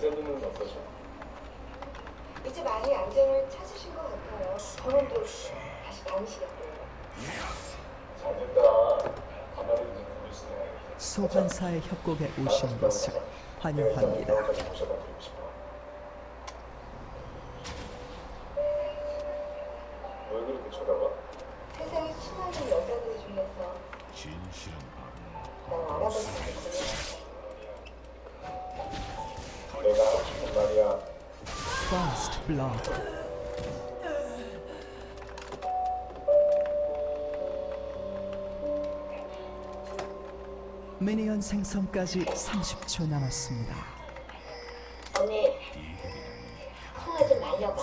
이사님은 어떠셔? 이제 많이 안정을 찾으신 것 같아요. 병원도 다시 다니시겠고요. 잘됐다. 가만히 있는 보이시네. 소환사의 협곡에 오신 것을 환영합니다. Blood 미니언 생성까지 30초 남았습니다. 언니, 통화 좀 말려봐.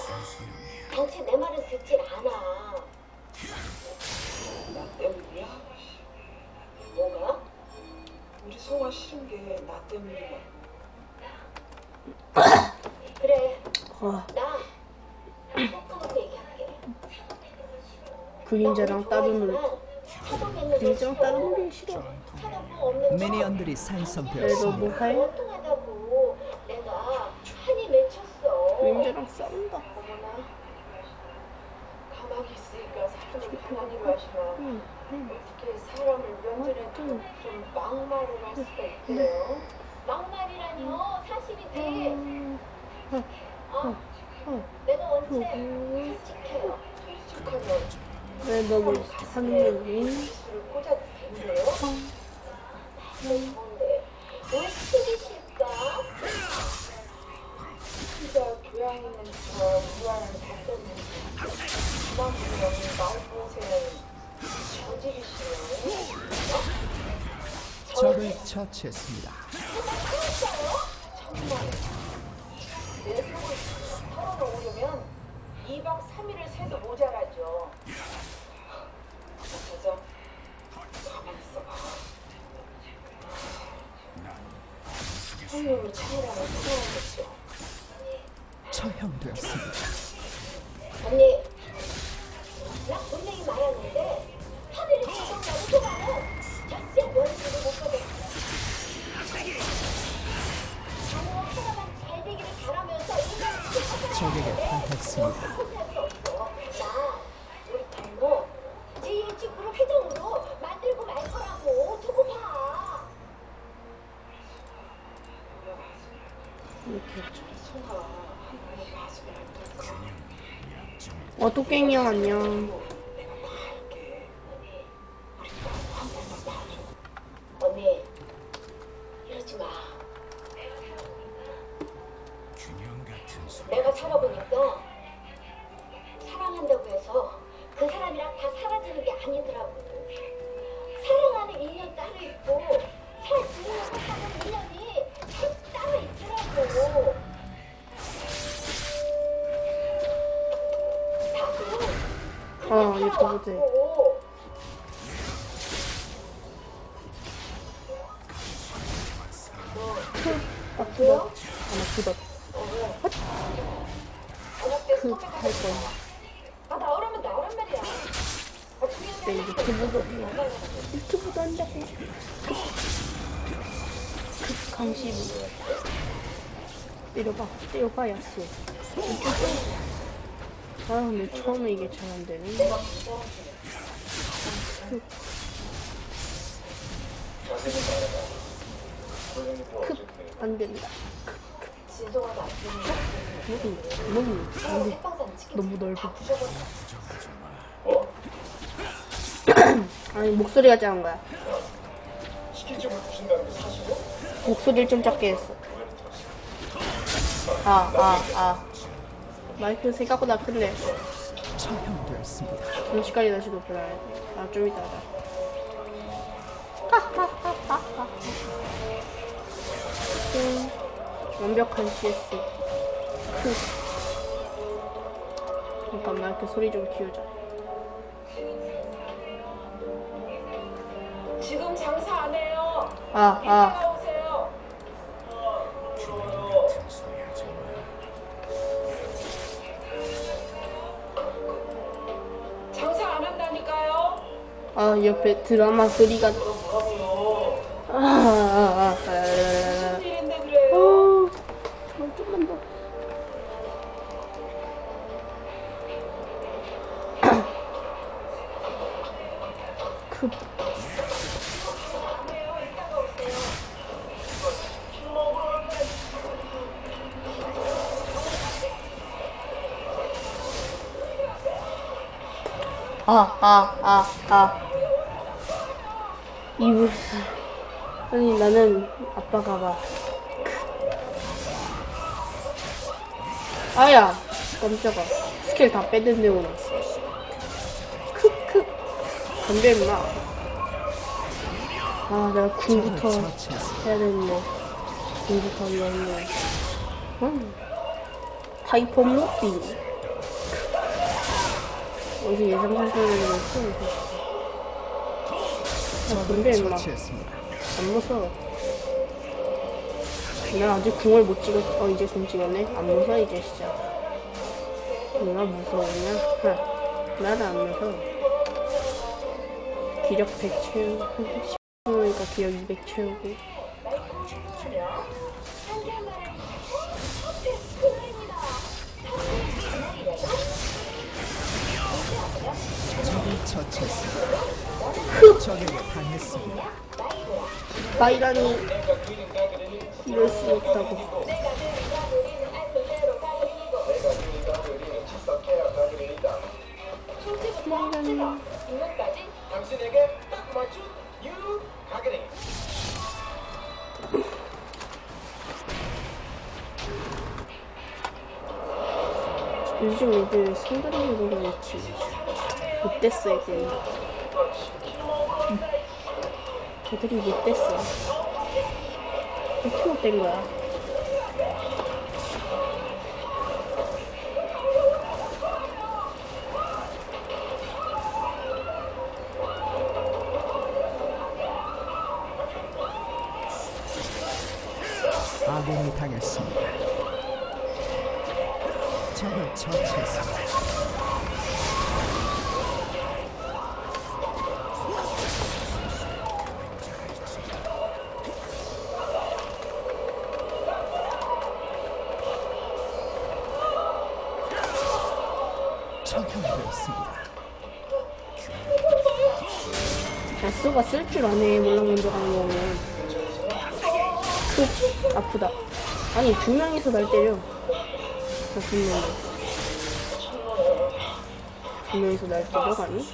당신 내 말은 듣질 않아. 나 때문이야? 뭐가? 우리 송아 싫은 게 나 때문이야. 그래, 아, 그림자랑 다른 놀이. 그림자랑 다른 놀이 싫어. 미니언들이. 뭐 할? 통하다고 내가 맺혔어. 그림자랑 싸운다. 가만히 있으니까 사람이. 어떻게 사람을 면전에 좀 막말을 할 수가 있대요? 막말이라뇨 사실이지. 음, 어, 어, 내가 언제 음. 솔직해요. 솔직하면 왜 너무 하느니? 기술을 꽂아도 된대요? 좋은데 왜 틀리실까? 진짜 교양 있는 저 무한한 답변이 그만큼 여기 말보세는 저질이시네요. 적을 처치했습니다. 정말 내 속을 털어놓으려면 2박 3일을 새도 모자라죠. 저저 가만히 있어봐. 성령을 차이라면 필요하겠죠. 처형되었습니다. 어, 토깽이야, 안녕. 어, 이거 보지. 살아왔고 아프다. 안 아프다. 저녁 때 그, 소맥 할 거야. 아 나오라면 나오란 말이야. 아 중요한 내게 유튜브도, 유튜브도 한다고. 그, 강시부. 때려봐. 때려봐, 야스. 아, 근데 처음에 이게 잘 안 되네. 자세히 말해봐. 선생님 뭐 크, 어쨌든 안 된다. 진소가 나쁘는 너무, 너무, 안 돼. 책방산 치킨 너무 넓어. 아니, 목소리가 작은 거야. 목소리를 좀 작게 했어. 아, 아, 아. 마이크 생각보다 큰데. 처형되었습니다. 잠시까지 다시 높여놔야 돼. 아, 좀 이따 하자. 음, 완벽한 CS. 크. 잠깐만, 이렇게 소리 좀 키우자. 지금 장사 안 해요. 아, 아. 아 옆에 드라마 소리가 아, 아, 아, 아. 어, 아, 좀만 더. 급. 그 아, 아, 아, 아. 이불. 아니, 나는 아빠가 막. 아야! 깜짝아. 스킬 다 뺐는데 오네. 크크. 덤벼, 임마. 아, 내가 처치했습니다. 해야 되는데. 궁부터 위험해. 음. 하이퍼 무빙. 어디서 예상할 소리를 했어. 아, 근데 임마. 안 무서워. 난 아직 궁을 못 찍었, 어, 이제 궁 찍었네? 안 무서워, 이제 진짜. 누가 무서우냐? 하, 나는 안 무서워. 기력 100 채우고, 그러니까 기력 200 채우고. 적을 처치했습니다. 나이라니, 이럴 수 없다고. 가게링. 요즘 애들 성다리 보고 있지. 못됐어, 애들. 응. 애들이 못됐어. 어떻게 못된 거야? 처형되었습니다. 야스가 쓸 줄 아네, 몰랑 먼저 가는 거면. 크, 아프다. 아니, 두 명이서 날 때려. 나 죽는데. 두 명이서 날 때려가니?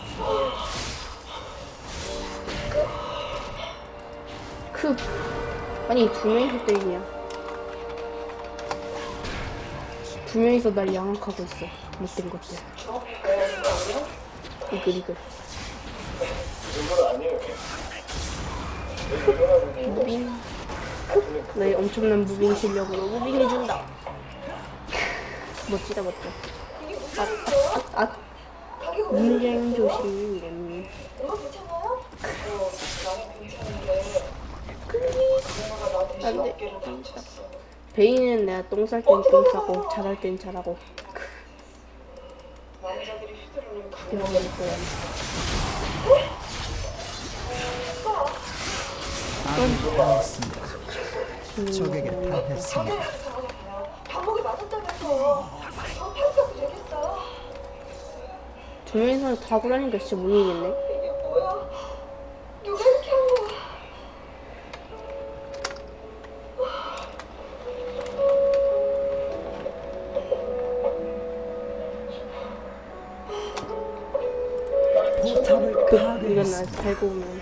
크. 아니, 두 명이서 때리냐. 두 명이서 날 양악하고 있어. 못된 것들. 이글, 이글. 무빙 나의 엄청난 무빙 실력으로 무빙해준다 멋지다 멋져 문장 조심 엄마 괜찮아요? 어, 나는 괜찮은데 엄마가 나한테 안돼. 베이는 내가 똥 쌀 땐 똥 싸고 잘할 땐 잘하고 남자들이 거 아군이 당했습니다. 적에게 당했습니다. 감옥에 맞았다면서 저 팔자도 되겠어요? 두 명이서 다 구라니까 진짜 못 이기겠네 파괴했습니다. 달고 오면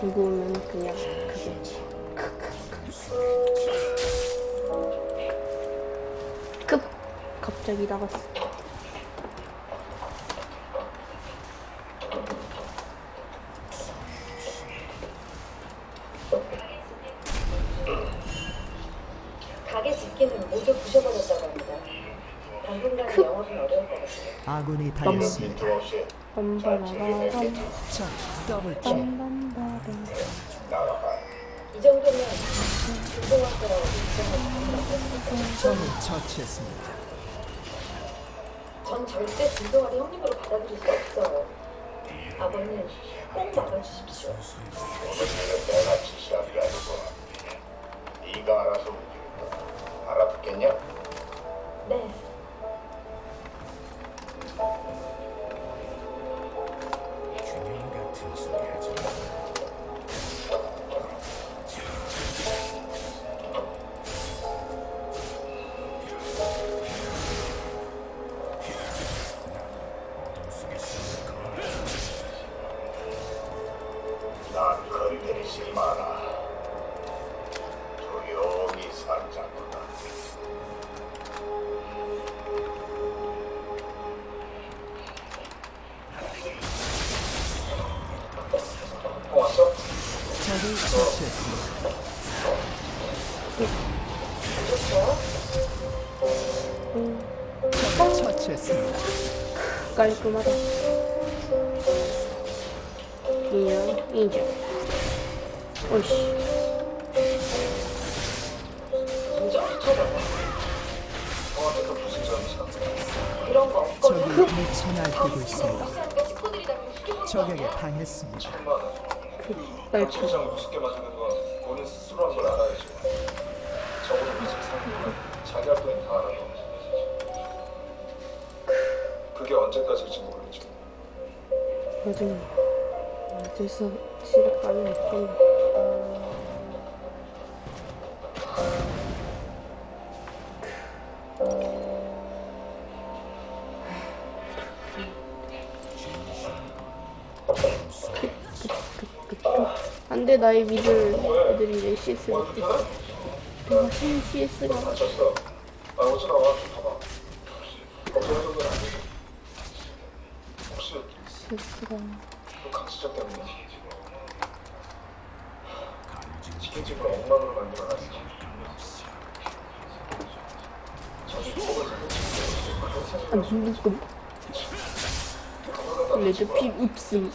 들고 오면 그냥 그게 급 갑자기 나갔어 가게 집기는 모두 부셔버렸다고 합니다. 당분간 영업은 어려울 것 같아요. 아군이 당했습니다. 빰빰바밤 나와봐. 이 정도면 거라고 인정을 적을 처치했습니다. 전 절대 김동완을 형님으로 받아들일 수 없어요. 아버님 꼭 막아주십시오. 오늘은 내가 지시한 게 아니고 네가 알아서 움직인다. 알아듣겠냐? 네. Tuesday. 적을 처치했습니다. 깔끔하다. 인형, 인정. 오이씨. 그런 거 없거든. 적이 미쳐 날뛰고 있습니다. 적에게 당했습니다. 본인 스스로 한 걸. 적어도 자기 할다 알아요. 그게 언제까지일지 모르겠죠. 요즘 어디서 시작하면 없겠네. 안돼 나의 믿을 애들이 내 CS 를 뺐어. 내가 신 CS가. 아 어쩌다 와. 좀 봐봐. 걱정할 정도는 아니고. 혹시 CS가. 또 강수적 때문에 치킨집을 엉망으로 만들어놨어. 저기 먹을 안 누르고 레드필 이종이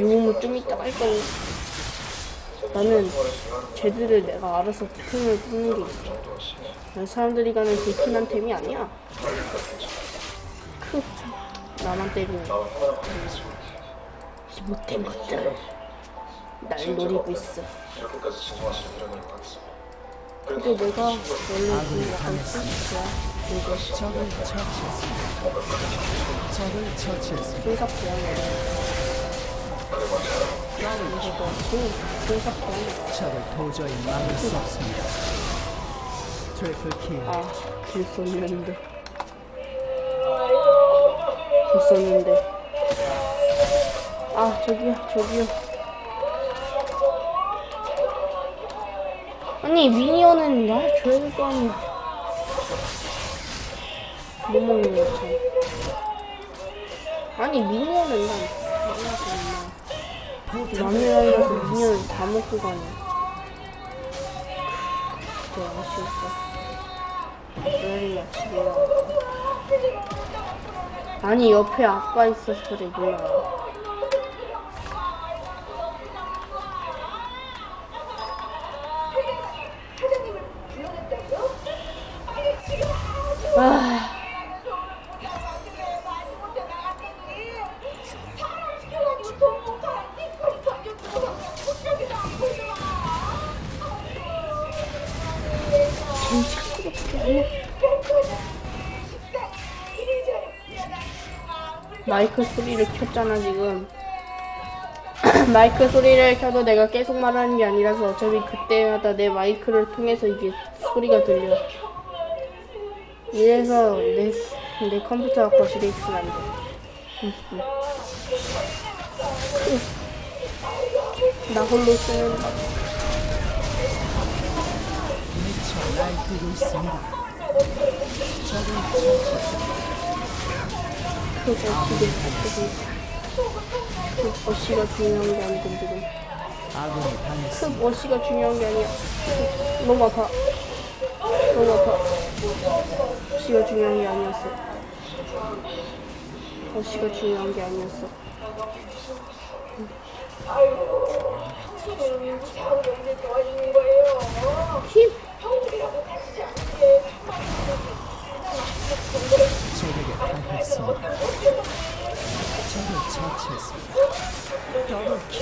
용음을 좀 이따 갈 거고 나는 쟤들을 내가 알아서 템을 뽑는 게 있어. 난 사람들이 가는 불편한 템이 아니야. 크 나만 때리는 못된 것들 날 노리고 있어. 근데 내가 원래 그 약간 스스야 이거 적을 처치했습니다. 적을 처치했습니다. 생각 고양이 이거 생각 고양이 적을 도저히 막을 수 없습니다. 트리플 킬. 아, 길 썼는데. 길 썼는데. 아, 저기요, 저기요. 아니, 미니언은 날 줘야 될 거 아니야. 못 먹는 거 참. 아니, 미니언은 난 몰라서 엄마. 남의 나이라서 미니언을 다 먹고 가네. 진짜 아쉬웠어. 왜 집에 아니 옆에 아빠 있어서 그래 몰라? 아 마이크 소리를 켰잖아 지금 마이크 소리를 켜도 내가 계속 말하는 게 아니라서 어차피 그때마다 내 마이크를 통해서 이게 소리가 들려 이래서 내, 내 컴퓨터가 거실에 있으면 안돼 음, 음. 나 홀로 쓰는 미쳐 날 뛰고 있습니다. 적을 그거 기계 닦으니까 그 멋이가 중요한 게 아니고 지금 그 멋이가 중요한 게 아니야. 너무 아파 너무 아파 멋이가 중요한 게 아니었어. 멋이가 중요한 게 아니었어. 응. 힘! 적에게 당했습니다. 적을 처치했습니다. 더블킬.